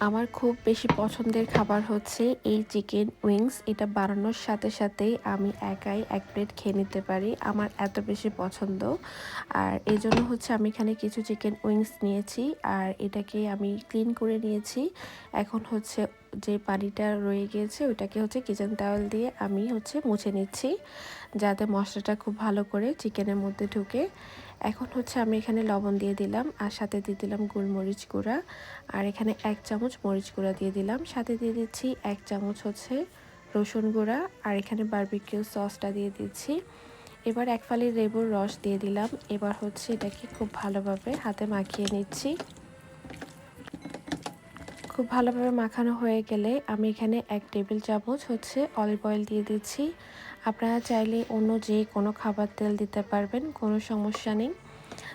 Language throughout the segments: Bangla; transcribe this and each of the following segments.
আমার খুব বেশি পছন্দের খাবার হচ্ছে এই চিকেন উইংস। এটা বানানোর সাথে সাথেই আমি একাই এক প্লেট খেয়ে নিতে পারি, আমার এত বেশি পছন্দ। আর এই জন্য হচ্ছে আমি এখানে কিছু চিকেন উইংস নিয়েছি, আর এটাকে আমি ক্লিন করে নিয়েছি। এখন হচ্ছে যে পানিটা রয়ে গিয়েছে, ওইটাকে হচ্ছে কিচেন টাওয়েল দিয়ে আমি হচ্ছে মুছে নিচ্ছি, যাতে মশলাটা খুব ভালো করে চিকেনের মধ্যে ঢুকে। এখন হচ্ছে আমি এখানে লবণ দিয়ে দিলাম, আর সাথে দিয়ে দিলাম গোলমরিচ গুঁড়া, আর এখানে এক চামচ মরিচ গুঁড়া দিয়ে দিলাম। সাথে দিয়ে দিচ্ছি এক চামচ হচ্ছে রসুন গুঁড়া, আর এখানে বারবিকিউ সসটা দিয়ে দিচ্ছি। এবার এক ফালি লেবুর রস দিয়ে দিলাম। এবার হচ্ছে এটাকে খুব ভালোভাবে হাতে মাখিয়ে নিচ্ছি। খুব ভালোভাবে মাখানো হয়ে গেলে আমি এখানে এক টেবিল চামচ হচ্ছে অলিভ অয়েল দিয়ে দিচ্ছি। আপনারা চাইলে অন্য যে কোনো খাবার তেল দিতে পারবেন, কোনো সমস্যা নেই।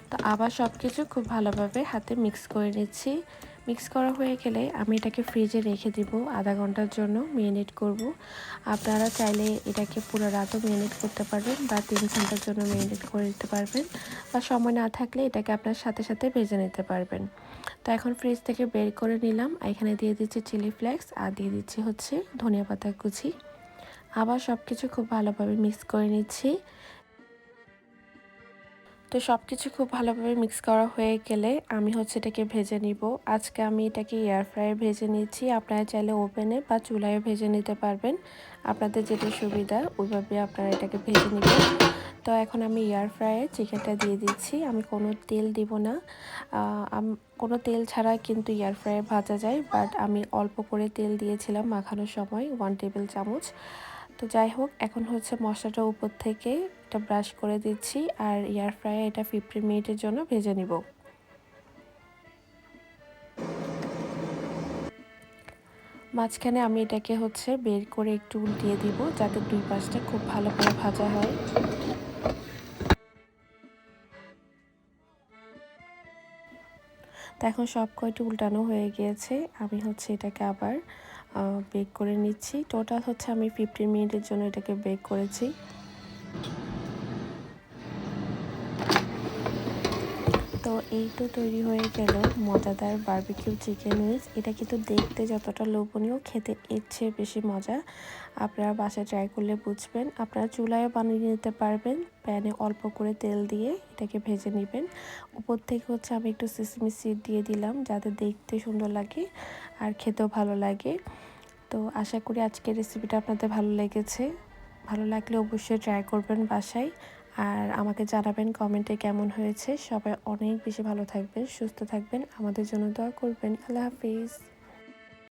তো আবার সব কিছু খুব ভালোভাবে হাতে মিক্স করে নিচ্ছি। মিক্স করা হয়ে গেলে আমি এটাকে ফ্রিজে রেখে দিব আধা ঘণ্টার জন্য মেরিনেট করব। আপনারা চাইলে এটাকে পুরো রাতও মেরিনেট করতে পারবেন বা তিন ঘণ্টার জন্য মেরিনেট করে দিতে পারবেন বা সময় না থাকলে এটাকে আপনার সাথে সাথে ভেজে নিতে পারবেন। তো এখন ফ্রিজ থেকে বের করে নিলাম। এখানে দিয়ে দিচ্ছি চিলি ফ্লেক্স আর দিয়ে দিচ্ছি হচ্ছে ধনিয়া পাতা কুচি। আবার সব কিছু খুব ভালোভাবে মিক্স করে নিচ্ছি। তো সব কিছু খুব ভালোভাবে মিক্স করা হয়ে গেলে আমি হচ্ছে এটাকে ভেজে নিব। আজকে আমি এটাকে এয়ার ফ্রায়ার ভেজে নিচ্ছি আপনারা চাইলে ওভেনে বা চুলায় ভেজে নিতে পারবেন। আপনাদের যেটা সুবিধা, ওইভাবে আপনারা এটাকে ভেজে নেবেন। তো এখন আমি এয়ার ফ্রায়ে চিকেনটা দিয়ে দিচ্ছি। আমি কোনো তেল দিব না। কোনো তেল ছাড়া কিন্তু এয়ার ফ্রায়ে ভাজা যায় বাট আমি অল্প করে তেল দিয়েছিলাম মাখানোর সময় ওয়ান টেবিল চামচ। তো যাই হোক, এখন হচ্ছে মশলাটা উপর থেকে এটা ব্রাশ করে দিচ্ছি আর এয়ার ফ্রায়ে এটা ফিফটিন মিনিটের জন্য ভেজে নিব। মাঝখানে আমি এটাকে হচ্ছে বের করে একটু উল্টিয়ে দিব যাতে দুই পাশটা খুব ভালো করে ভাজা হয়। তো এখন সব কয়টি উল্টানো হয়ে গিয়েছে, আমি হচ্ছে এটাকে আবার বেক করে নিচ্ছি। টোটাল হচ্ছে আমি ফিফটিন মিনিটের জন্য এটাকে বেক করেছি। তো এই তো তৈরি হয়ে গেল মজাদার বার্বিকিউ চিকেন উইংস এটা কিন্তু দেখতে যতটা লোভনীয়, খেতে চেয়ে বেশি মজা। আপনারা বাসায় ট্রাই করলে বুঝবেন। আপনারা চুলায়ও বানিয়ে নিতে পারবেন। প্যানে অল্প করে তেল দিয়ে এটাকে ভেজে নেবেন। উপর থেকে হচ্ছে আমি একটু সিসমি সিড দিয়ে দিলাম যাতে দেখতে সুন্দর লাগে আর খেতেও ভালো লাগে। তো আশা করি আজকের রেসিপিটা আপনাদের ভালো লেগেছে। ভালো লাগলে অবশ্যই ট্রাই করবেন বাসায়। আর আমাকে জানাবেন কমেন্টে কেমন হয়েছে। সবাই অনেক বেশি ভালো থাকবেন, সুস্থ থাকবেন। আমাদের জন্য দোয়া করবেন। আল্লাহ হাফিজ।